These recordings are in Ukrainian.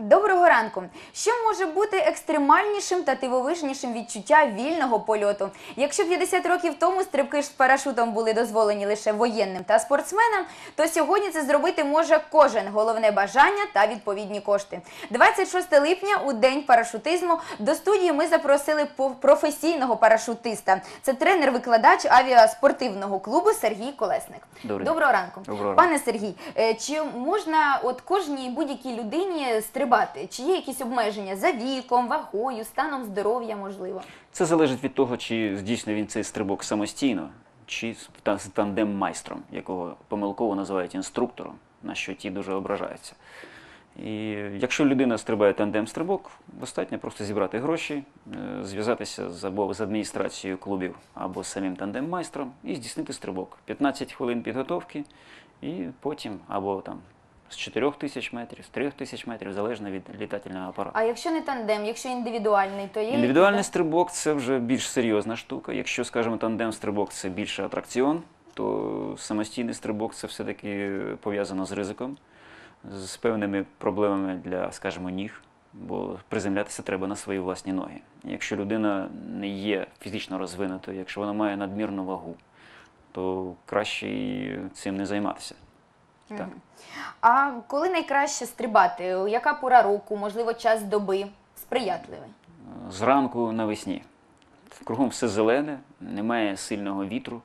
Доброго ранку. Що може бути екстремальнішим та дивовижнішим відчуття вільного польоту? Якщо 50 років тому стрибки з парашутом були дозволені лише воєнним та спортсменам, то сьогодні це зробити може кожен. Головне бажання та відповідні кошти. 26 липня у день парашутизму до студії ми запросили професійного парашутиста. Це тренер-викладач авіаспортивного клубу Сергій Колесник. Добрий. Доброго ранку. Доброго. Пане Сергій, е, чи можна от кожній будь-якій людині стрибати? Чи є якісь обмеження за віком, вагою, станом здоров'я, можливо? Це залежить від того, чи здійснює він цей стрибок самостійно, чи з тандем-майстром, якого помилково називають інструктором, на що ті дуже ображаються. І якщо людина стрибає тандем-стрибок, достатньо просто зібрати гроші, е, зв'язатися з або з адміністрацією клубів, або з самим тандем-майстром і здійснити стрибок. 15 хвилин підготовки, і потім або там з 4 тисяч метрів, з 3 тисяч метрів, залежно від літательного апарату. А якщо не тандем, якщо індивідуальний, то є Індивідуальний стрибок це вже більш серйозна штука. Якщо, скажімо, тандем стрибок це більше атракціон, то самостійний стрибок це все-таки пов'язано з ризиком, з певними проблемами для, скажімо, ніг, бо приземлятися треба на свої власні ноги. Якщо людина не є фізично розвинутою, якщо вона має надмірну вагу, то краще цим не займатися. Так. А коли найкраще стрибати? Яка пора року, можливо, час доби сприятливий? Зранку навесні. Кругом все зелене, немає сильного вітру,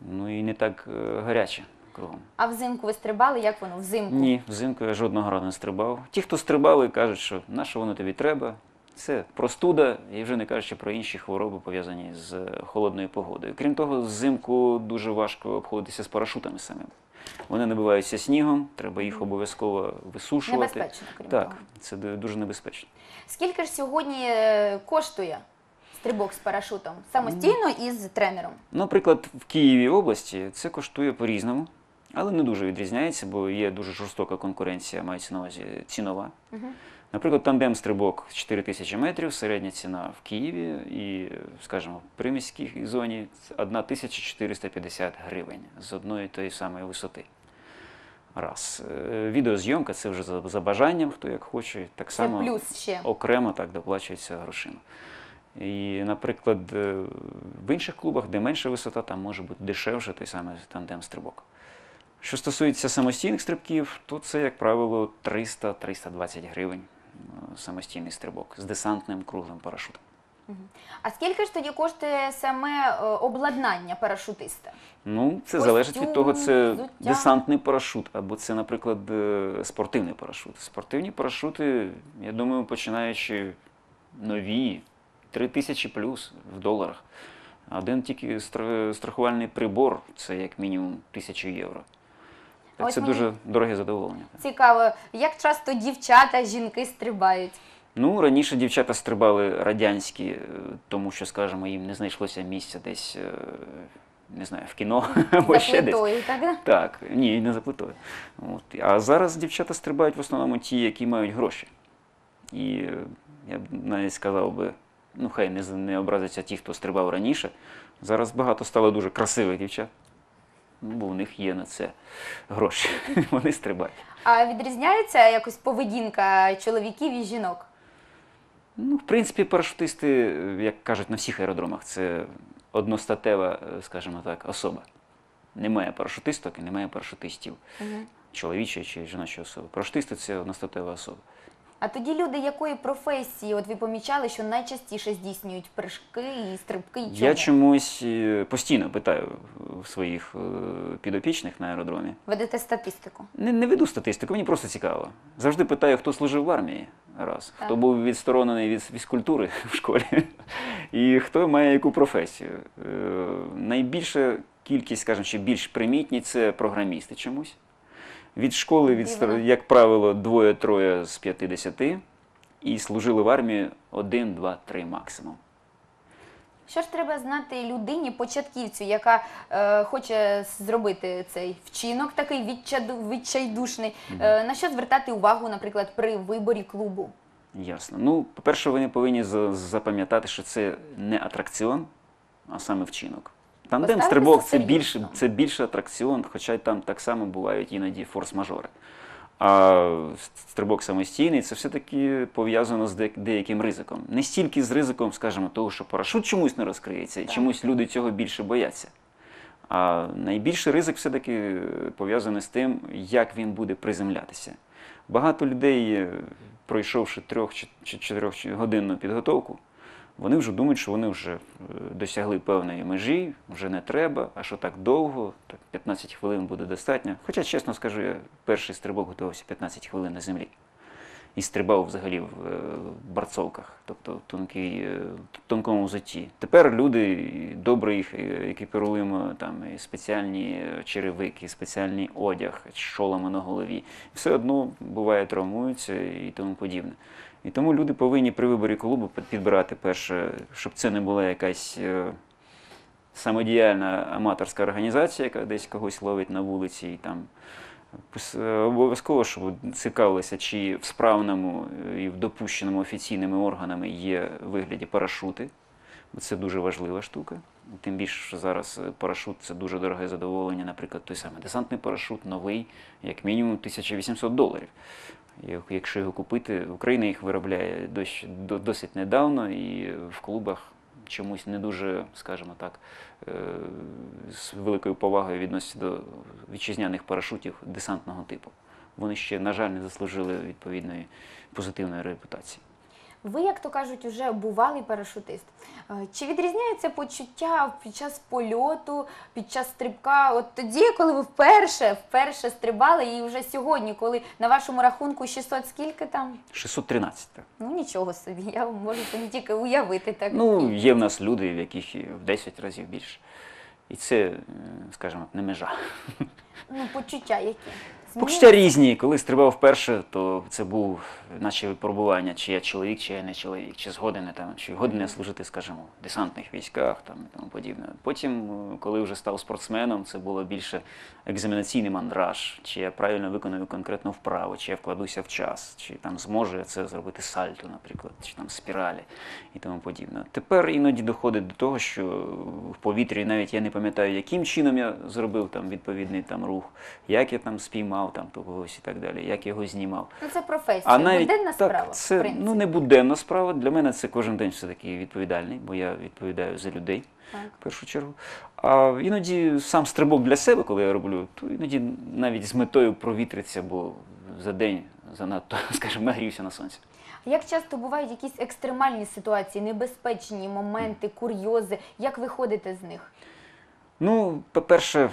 ну і не так е, гаряче кругом. А взимку ви стрибали? Як воно взимку? Ні, взимку я жодного разу не стрибав. Ті, хто стрибали, кажуть, що на що воно тобі треба. Це простуда, і вже не кажучи про інші хвороби, пов'язані з е, холодною погодою. Крім того, взимку дуже важко обходитися з парашутами самим. Вони набиваються снігом, треба їх обов'язково висушувати. Небезпечно, крім Так, того. це дуже небезпечно. Скільки ж сьогодні е, коштує стрибок з парашутом? Самостійно і з тренером? Наприклад, в Києві області це коштує по-різному, але не дуже відрізняється, бо є дуже жорстока конкуренція, мається на увазі цінова. Мгм. Наприклад, тандем-стрибок 4 тисячі метрів, середня ціна в Києві і, скажімо, в приміській зоні 1450 гривень з одної тої самої висоти. Раз. Е, Відеозйомка це вже за, бажанням, хто як хоче, так само плюс ще. окремо так доплачується грошима. І, наприклад, е, в інших клубах, де менша висота, там може бути дешевше той самий тандем-стрибок. Що стосується самостійних стрибків, то це, як правило, 300-320 гривень самостійний стрибок з десантним круглим парашутом. А скільки ж тоді коштує саме е, обладнання парашутиста? Ну, це Костюм, залежить від того, це взуття. десантний парашут або це, наприклад, е, спортивний парашут. Спортивні парашути, я думаю, починаючи нові, 3 тисячі плюс в доларах. Один тільки страхувальний прибор це як мінімум тисячу євро. Ось це мені- дуже дороге задоволення. Цікаво, як часто дівчата, жінки стрибають? Ну, раніше дівчата стрибали радянські, е, тому що, скажімо, їм не знайшлося місця десь, е, не знаю, в кіно або ще десь. плитою, так? да? Так, ні, не за плитою. От. А зараз дівчата стрибають в основному ті, які мають гроші. І е, я б навіть сказав би, ну хай не, з- не образяться ті, хто стрибав раніше. Зараз багато стало дуже красивих дівчат. Бо в них є на це гроші. Вони стрибають. А відрізняється якось поведінка чоловіків і жінок? Ну, в принципі, парашутисти, як кажуть на всіх аеродромах, це одностатева, е, скажімо так, особа. Немає парашутисток і немає парашутистів, чоловічої чи жіночої особи. Парашутисти це одностатева особа. А тоді люди якої професії? От ви помічали, що найчастіше здійснюють прыжки і стрибки? І чому? Я чомусь е, постійно питаю своїх е, підопічних на аеродромі. Ведете статистику. Не, не веду статистику, мені просто цікаво. Завжди питаю, хто служив в армії раз, Так. хто був відсторонений від фізкультури в школі, і хто має яку професію. Е, найбільша кількість, скажімо, чи більш примітні це програмісти чомусь. Від школи, від, як правило, двоє-троє з 50, і служили в армії один, два, три максимум. Що ж треба знати людині, початківцю, яка е, хоче зробити цей вчинок, такий відчаду- відчайдушний? Е, на що звертати увагу, наприклад, при виборі клубу? Ясно. Ну, по-перше, вони повинні за- запам'ятати, що це не атракціон, а саме вчинок. Тандем стрибок це серйозно. більше, це більше атракціон, хоча й там так само бувають іноді форс-мажори. А стрибок самостійний це все-таки пов'язано з деяким ризиком. Не стільки з ризиком, скажімо, того, що парашут чомусь не розкриється, і чомусь люди цього більше бояться. А найбільший ризик все-таки пов'язаний з тим, як він буде приземлятися. Багато людей, пройшовши трьох чи чи чотирьох годинну підготовку, вони вже думають, що вони вже е, досягли певної межі, вже не треба, а що так довго, так 15 хвилин буде достатньо. Хоча, чесно скажу, я перший стрибок готувався 15 хвилин на землі. І стрибав взагалі в е, барцовках, тобто в е, тонкому взутті. Тепер люди добре їх е, екіпіруємо, там і спеціальні черевики, спеціальний одяг, шоломи на голові. Все одно буває травмуються і тому подібне. І тому люди повинні при виборі клубу підбирати перше, щоб це не була якась самодіяльна аматорська організація, яка десь когось ловить на вулиці і там. Е, Обов'язково, щоб цікавилися, чи в справному е, і в допущеному офіційними органами є вигляді парашути. Це дуже важлива штука. Тим більше, що зараз е, парашут це дуже дороге задоволення. Наприклад, той самий десантний парашут, новий, як мінімум 1800 доларів. Якщо його купити, Україна їх виробляє досить недавно, і в клубах чомусь не дуже, скажімо так, е, з великою повагою відносяться до вітчизняних парашутів десантного типу. Вони ще, на жаль, не заслужили відповідної позитивної репутації. Ви, як то кажуть, уже бувалий парашутист. Е, Чи відрізняється почуття під час польоту, під час стрибка? От тоді, коли ви вперше, вперше стрибали, і вже сьогодні, коли на вашому рахунку 600 скільки там? 613. Ну нічого собі, я можу собі тільки уявити так. Ну, є в нас люди, в яких в 10 разів більше. І це, е, скажімо, не межа. Ну, почуття які? Почуття різні. Коли стрибав вперше, то це був наче випробування, чи я чоловік, чи я не чоловік, чи згоден там, чи годен я служити, скажімо, в десантних військах там, і тому подібне. Потім, е, коли вже став спортсменом, це було більше екзаменаційний мандраж, чи я правильно виконую конкретну вправу, чи я вкладуся в час, чи там зможу я це зробити сальто, наприклад, чи там спіралі і тому подібне. Тепер іноді доходить до того, що в повітрі навіть я не пам'ятаю, яким чином я зробив там відповідний там рух, як я там спіймав там то когось і так далі, як його знімав. Ну це професія, А навіть буденна так, справа. в це принципі. ну не буденна справа. Для мене це кожен день все таки відповідальний, бо я відповідаю за людей Так. в першу чергу. А іноді сам стрибок для себе, коли я роблю, то іноді навіть з метою провітритися, бо за день занадто, скажімо, нагрівся на сонці. Як часто бувають якісь екстремальні ситуації, небезпечні моменти, курйози? Як ви ходите з них? Ну, по-перше, е,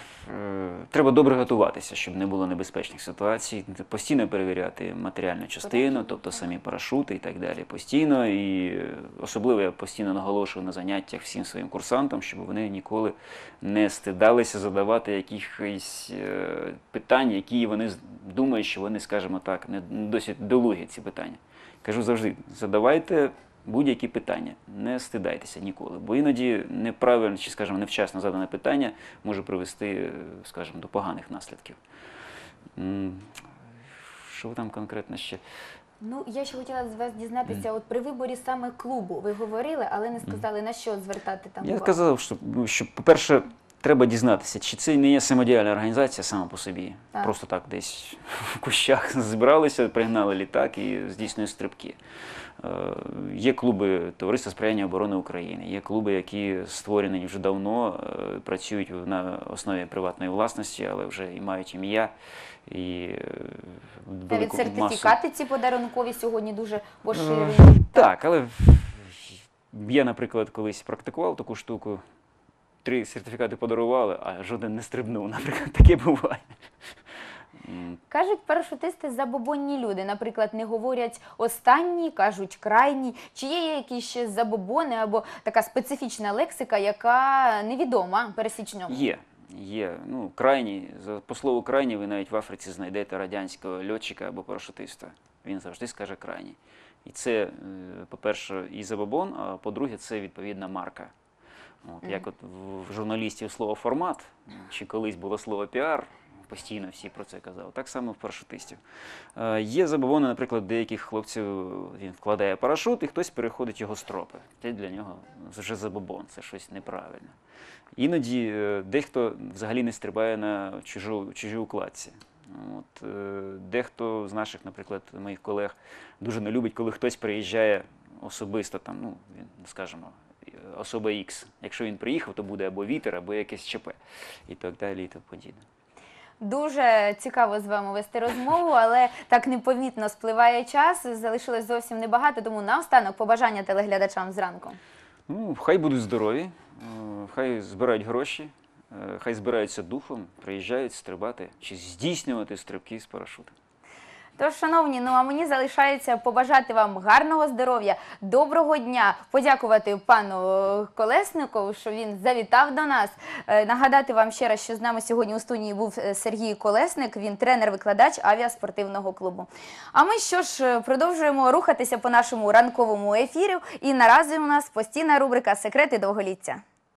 треба добре готуватися, щоб не було небезпечних ситуацій. Постійно перевіряти матеріальну частину, тобто самі парашути і так далі. Постійно і е, особливо я постійно наголошую на заняттях всім своїм курсантам, щоб вони ніколи не стидалися задавати якихось е, питань, які вони думають, що вони, скажімо так, не не досить долугі ці питання. Кажу завжди, задавайте будь-які питання, не стидайтеся ніколи, бо іноді неправильно чи, скажімо, невчасно задане питання може привести, е, скажімо, до поганих наслідків. Що там конкретно ще? Ну, я ще хотіла з вас дізнатися, от при виборі саме клубу ви говорили, але не сказали на що звертати там Я увагу. сказав, що, що по-перше, треба дізнатися, чи це не є самодіяльна організація сама по собі. Так. Просто так десь в кущах зібралися, пригнали літак і здійснюють стрибки. Е, Є клуби Товариства сприяння оборони України, є клуби, які створені вже давно, е, працюють на основі приватної власності, але вже і мають ім'я. І е, Навіть велику масу сертифікати ці подарункові сьогодні дуже поширені. Так, але я, наприклад, колись практикував таку штуку. Три сертифікати подарували, а жоден не стрибнув. Наприклад, таке буває. Кажуть, парашутисти забобонні люди. Наприклад, не говорять останні, кажуть крайні. Чи є якісь ще забобони або така специфічна лексика, яка невідома пересічному? Є. Є. Ну, крайній, по слову крайній, ви навіть в Африці знайдете радянського льотчика або парашутиста. Він завжди скаже крайній. І це, е, по-перше, і забобон, а по-друге, це відповідна марка. От, Як от в журналістів слово формат, чи колись було слово піар, постійно всі про це казали, так само в парашутистів. Е, Є забобони, наприклад, деяких хлопців він вкладає парашут, і хтось переходить його стропи. Це для нього вже забобон, це щось неправильне. Іноді е, дехто взагалі не стрибає на чужу, чужій укладці. От, е, дехто з наших, наприклад, моїх колег дуже не любить, коли хтось приїжджає особисто, там, ну, він, скажімо, особа X. Якщо він приїхав, то буде або вітер, або якесь ЧП і так далі, і тому подібне. Дуже цікаво з вами вести розмову, але так непомітно спливає час. Залишилось зовсім небагато, тому наостанок побажання телеглядачам зранку. Ну, хай будуть здорові, е, хай збирають гроші, е, хай збираються духом, приїжджають стрибати чи здійснювати стрибки з парашутом. Тож, шановні, ну а мені залишається побажати вам гарного здоров'я, доброго дня, подякувати пану е, Колеснику, що він завітав до нас. Е, Нагадати вам ще раз, що з нами сьогодні у студії був е, Сергій Колесник, він тренер-викладач авіаспортивного клубу. А ми що ж продовжуємо рухатися по нашому ранковому ефірі. І наразі у нас постійна рубрика Секрети довголіття.